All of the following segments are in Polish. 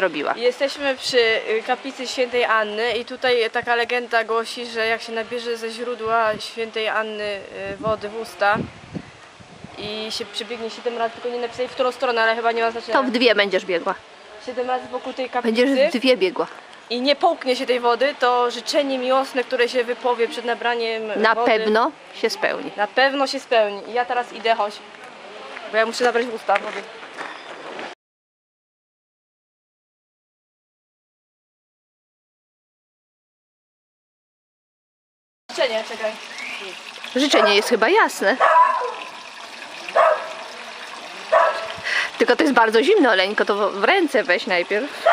robiła. Jesteśmy przy y, kaplicy świętej Anny i tutaj taka legenda głosi, że jak się nabierze ze źródła świętej Anny y, wody w usta i się przebiegnie 7 razy, tylko nie napisali w którą stronę, ale chyba nie ma znaczenia. To w dwie będziesz biegła. 7 razy wokół tej kaplicy Będziesz w dwie biegła. i nie połknie się tej wody, to życzenie miłosne, które się wypowie przed nabraniem Na wody, pewno się spełni. Na pewno się spełni. I ja teraz idę, chodź. Bo ja muszę nabrać w usta wody. Życzenie, czekaj. Życzenie jest chyba jasne. Tylko to jest bardzo zimno, Oleńko, to w ręce weź najpierw.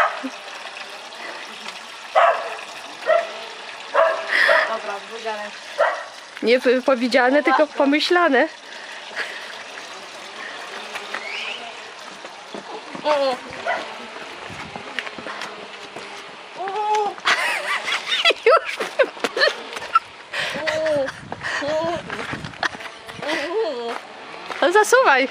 Dobra, wygrane. Nie powiedziane, tylko pomyślane. Zasuwaj.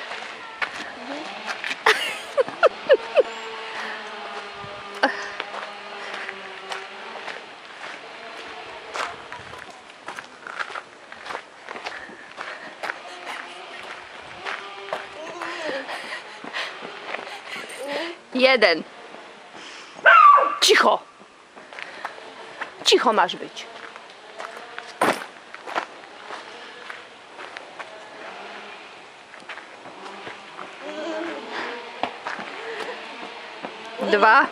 Jeden. Cicho. Cicho masz być. два.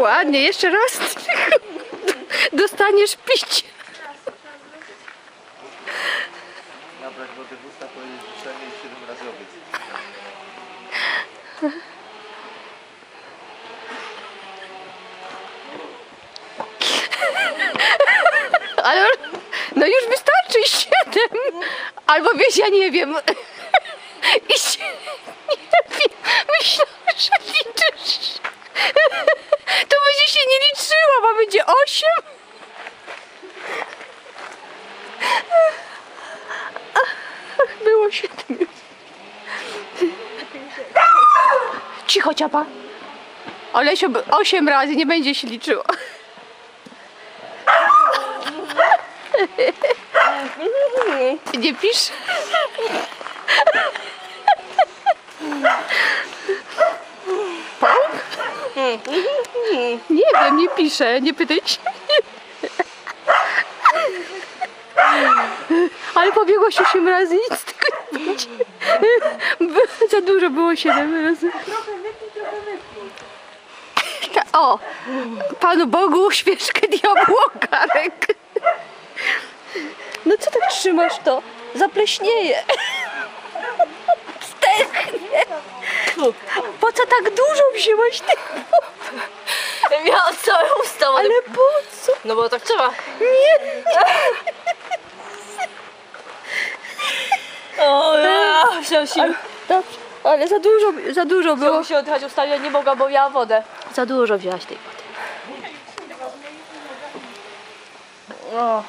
Ładnie, jeszcze raz. Dostaniesz pić. Nabrać wody w usta, powiedzieć życzenie i 7 razy obiec. Ale no już wystarczy siedem. Albo wiesz, ja nie wiem. I się, nie wiem. Myślałam, że liczysz. Będzie się nie liczyło, bo będzie osiem. Było siedem. Cicho, ciapa. Olesio, by- osiem razy nie będzie się liczyło. Nie pisz? Nie wiem, nie piszę, nie pytaj się. Ale pobiegłaś 8 razy, nic z tego nie będzie. Za dużo było 7 razy. Ta- O, Panu Bogu świeczkę diabłu ogarek. No co tak trzymasz to? Zapleśnieje. Stechnie. Po co tak dużo wzięłaś tego? Miałam całe usta, ale... Ale po co? No bo tak trzeba. Nie. O, ja. Sił. Dobrze. Ale za dużo, za dużo było. Było się oddychać ustawiła, nie mogła, bo miała wodę. Za dużo wziąłaś tej wody. O,